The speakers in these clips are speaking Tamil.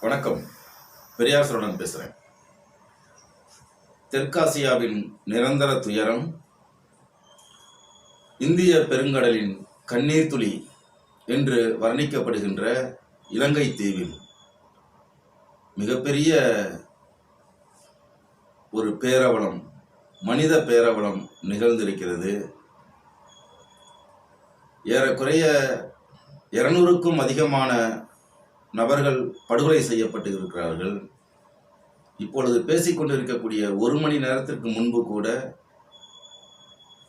வணக்கம். பெரியார் சரணன் பேசுகிறேன் தெற்காசியாவின் நிரந்தர துயரம் இந்திய பெருங்கடலின் கண்ணீர் துளி என்று வர்ணிக்கப்படுகின்ற இலங்கை தீவில். மிகப்பெரிய ஒரு பேரவலம் மனித பேரவலம் நிகழ்ந்திருக்கிறது. ஏறக்குறைய இருநூறுக்கும் அதிகமான நபர்கள் படுகொலை செய்யப்பட்டு இருக்கிறார்கள். இப்பொழுது பேசிக்கொண்டிருக்கக்கூடிய ஒரு மணி நேரத்திற்கு முன்பு கூட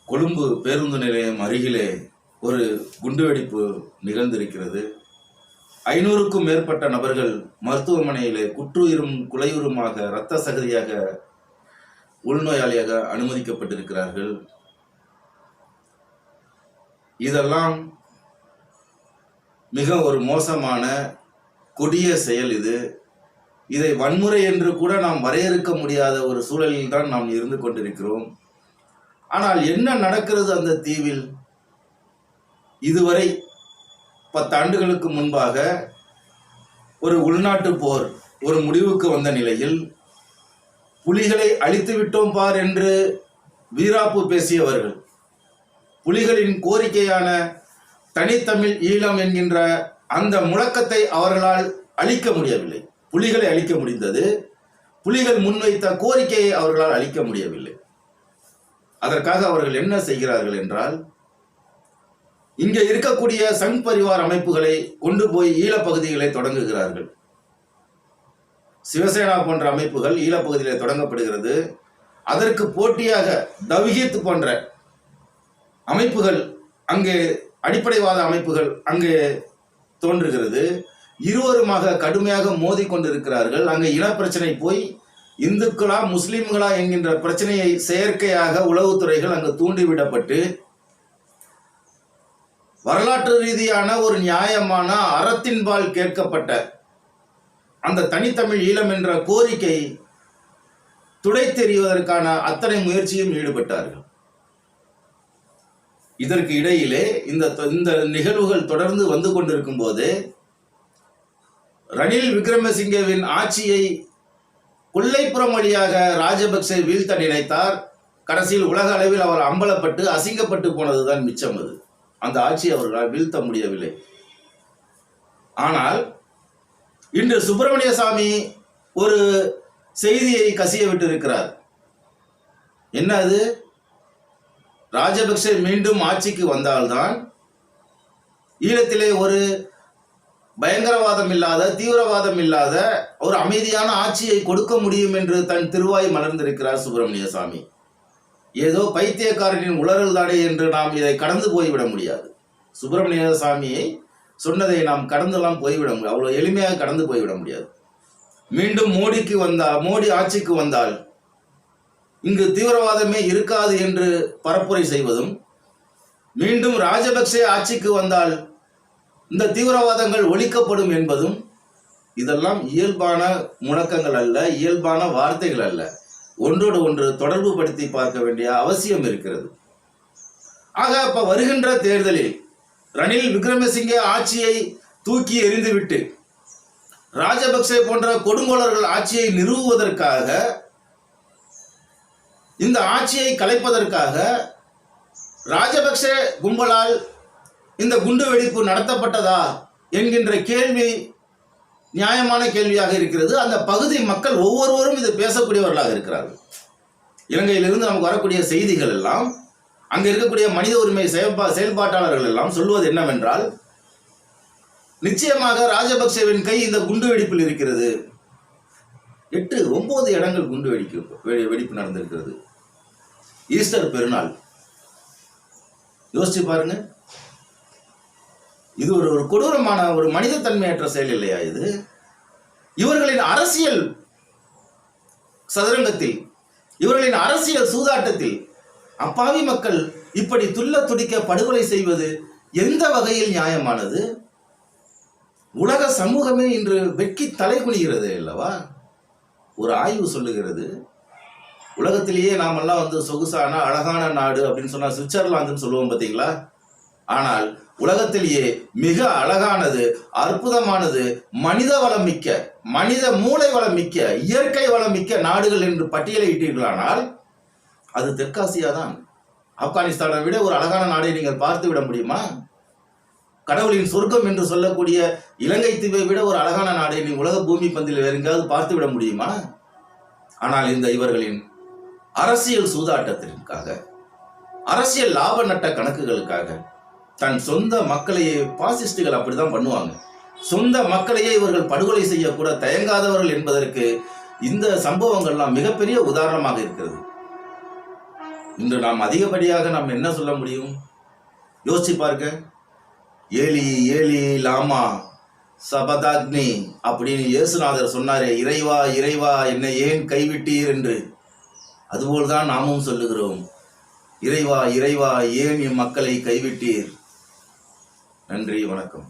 கொழும்பு பேருந்து நிலையம் அருகிலே ஒரு குண்டுவெடிப்பு நிகழ்ந்திருக்கிறது. ஐநூறுக்கும் மேற்பட்ட நபர்கள் மருத்துவமனையிலே குற்றுயிரும் குலையுருமாக இரத்த சகதியாக உள்நோயாளியாக அனுமதிக்கப்பட்டிருக்கிறார்கள். இதெல்லாம் மிக ஒரு மோசமான கொடிய செயல் இது. இதை வன்முறை என்று கூட நாம் வரையறுக்க முடியாத ஒரு சூழலில் தான் நாம் இருந்து கொண்டிருக்கிறோம். ஆனால் என்ன நடக்கிறது அந்த தீவில்? இதுவரை பத்தாண்டுகளுக்கு முன்பாக ஒரு உள்நாட்டு போர் ஒரு முடிவுக்கு வந்த நிலையில் புலிகளை அழித்து விட்டோம் பார் என்று வீராப்பு பேசியவர்கள். புலிகளின் கோரிக்கையான தனித்தமிழ் ஈழம் என்கின்ற அந்த முழக்கத்தை அவர்களால் அழிக்க முடியவில்லை. புலிகளை அழிக்க முடிந்தது. புலிகள் முன்வைத்த கோரிக்கையை அவர்களால் அளிக்க முடியவில்லை. அதற்காக அவர்கள் என்ன செய்கிறார்கள் என்றால் இங்கே இருக்கக்கூடிய சங் பரிவார் அமைப்புகளை கொண்டு போய் ஈழப்பகுதிகளை தொடங்குகிறார்கள். சிவசேனா போன்ற அமைப்புகள் ஈழப்பகுதியிலே தொடங்கப்படுகிறது. அதற்கு போட்டியாக தவ்ஹீத் போன்ற அமைப்புகள் அங்கே அடிப்படைவாத அமைப்புகள் அங்கே தோன்றுகிறது. இருவருமாக கடுமையாக மோதி கொண்டிருக்கிறார்கள். அங்கே இனப்பிரச்சனை போய் இந்துக்களா முஸ்லிம்களா என்கின்ற பிரச்சனையை செயற்கையாக உளவுத்துறைகள் அங்கு தூண்டிவிடப்பட்டு வரலாற்று ரீதியான ஒரு நியாயமான அறத்தின்பால் கேட்கப்பட்ட அந்த தனித்தமிழ் ஈழம் என்ற கோரிக்கை துடைத்தெறிவதற்கான அத்தனை முயற்சியும் ஈடுபட்டார்கள். இதற்கு இடையிலே இந்த இந்த நிகழ்வுகள் தொடர்ந்து வந்து கொண்டிருக்கும் போது ரணில் விக்ரமசிங்கவின் ஆட்சியை கொள்ளைப்புறம் வழியாக ராஜபக்சே வீழ்த்த நினைத்தார். கடைசியில் உலக அளவில் அவர் அம்பலப்பட்டு அசிங்கப்பட்டு போனதுதான் மிச்சம் அது. அந்த ஆட்சி அவர்களால் வீழ்த்த முடியவில்லை. ஆனால் இன்று சுப்பிரமணிய சாமி ஒரு செய்தியை கசிய விட்டிருக்கிறார் என்ன அது? ராஜபக்சே மீண்டும் ஆட்சிக்கு வந்தால்தான் ஈழத்திலே ஒரு பயங்கரவாதம் இல்லாத தீவிரவாதம் இல்லாத ஒரு அமைதியான ஆட்சியை கொடுக்க முடியும் என்று தன் திருவாய் மலர்ந்திருக்கிறார் சுப்பிரமணிய சாமி. ஏதோ பைத்தியக்காரனின் உளறல் தானே என்று நாம் இதை கடந்து போய்விட முடியாது. சுப்பிரமணிய சாமியை சொன்னதை நாம் கடந்தெல்லாம் போய்விட முடியாது. அவ்வளோ எளிமையாக கடந்து போய்விட முடியாது. மீண்டும் மோடிக்கு வந்தால் மோடி ஆட்சிக்கு வந்தால் இங்கு தீவிரவாதமே இருக்காது என்று பரப்புரை செய்வதும் மீண்டும் ராஜபக்சே ஆட்சிக்கு வந்தால் இந்த தீவிரவாதங்கள் ஒழிக்கப்படும் என்பதும் இதெல்லாம் இயல்பான முழக்கங்கள் அல்ல இயல்பான வார்த்தைகள் அல்ல. ஒன்றோடு ஒன்று தொடர்பு படுத்தி பார்க்க வேண்டிய அவசியம் இருக்கிறது. ஆக அப்ப வருகின்ற தேர்தலில் ரணில் விக்ரமசிங்கே ஆட்சியை தூக்கி எறிந்துவிட்டு ராஜபக்சே போன்ற கொடுங்கோலர்கள் ஆட்சியை நிறுவுவதற்காக இந்த ஆட்சியை கலைப்பதற்காக ராஜபக்சே கும்பலால் இந்த குண்டு வெடிப்பு நடத்தப்பட்டதா என்கின்ற கேள்வி நியாயமான கேள்வியாக இருக்கிறது. அந்த பகுதி மக்கள் ஒவ்வொருவரும் இது பேசக்கூடியவர்களாக இருக்கிறார்கள். இலங்கையிலிருந்து நமக்கு வரக்கூடிய செய்திகள் எல்லாம் அங்கே இருக்கக்கூடிய மனித உரிமை செயல்பா செயல்பாட்டாளர்கள் எல்லாம் சொல்வது என்னவென்றால் நிச்சயமாக ராஜபக்சேவின் கை இந்த குண்டு வெடிப்பில் இருக்கிறது. எட்டு ஒன்பது இடங்கள் குண்டு வெடிக்க வெடிப்பு நடந்திருக்கிறது. ஈஸ்டர் பெருநாள். யோசிச்சு பாருங்க. இது ஒரு ஒரு கொடூரமான ஒரு மனிதத்தன்மையற்ற செயல் இல்லையா இது? இவர்களின் அரசியல் சதுரங்கத்தில் இவர்களின் அரசியல் சூதாட்டத்தில் அப்பாவி மக்கள் இப்படி துள்ள துடிக்க படுகொலை செய்வது எந்த வகையில் நியாயமானது? உலக சமூகமே இன்று வெட்கி தலைகுனிகிறது அல்லவா? ஒரு ஆய்வு சொல்லுகிறது. உலகத்திலேயே நாமெல்லாம் வந்து சொகுசான அழகான நாடு அப்படின்னு சொன்னா சுவிட்சர்லாந்துன்னு சொல்லுவோம் பார்த்தீங்களா? ஆனால் உலகத்திலேயே மிக அழகானது அற்புதமானது மனித வளம் மிக்க மனித மூளை வளம் மிக்க இயற்கை வளம் மிக்க நாடுகள் என்று பட்டியலிட்டீர்களானால் அது தெற்காசியா தான் ஆப்கானிஸ்தானை விட ஒரு அழகான நாடை நீங்கள் பார்த்து விட முடியுமா? கடவுளின் சொர்க்கம் என்று சொல்லக்கூடிய இலங்கை தீவை விட ஒரு அழகான நாடை நீ உலக பூமி பந்தில் வேற எங்கேயாவது பார்த்து விட முடியுமா? ஆனால் இந்த இவர்களின் அரசியல் சூதாட்டத்திற்காக அரசியல் லாப நட்ட கணக்குகளுக்காக தன் சொந்த மக்களையே பாசிஸ்டுகள் அப்படிதான் பண்ணுவாங்க. சொந்த மக்களையே இவர்கள் படுகொலை செய்யக்கூட தயங்காதவர்கள் என்பதற்கு இந்த சம்பவங்கள்லாம் மிகப்பெரிய உதாரணமாக இருக்கிறது. இன்று நாம் அதிகப்படியாக நாம் என்ன சொல்ல முடியும்? யோசிச்சு பார்க்க ஏலி ஏலி லாமா சபதாக்னி அப்படின்னு இயேசுநாதர் சொன்னாரே இறைவா இறைவா என்னை ஏன் கைவிட்டீர் என்று. அதுபோல்தான் நாமும் சொல்லுகிறோம் இறைவா இறைவா ஏன் என் மக்களை கைவிட்டீர்? நன்றி வணக்கம்.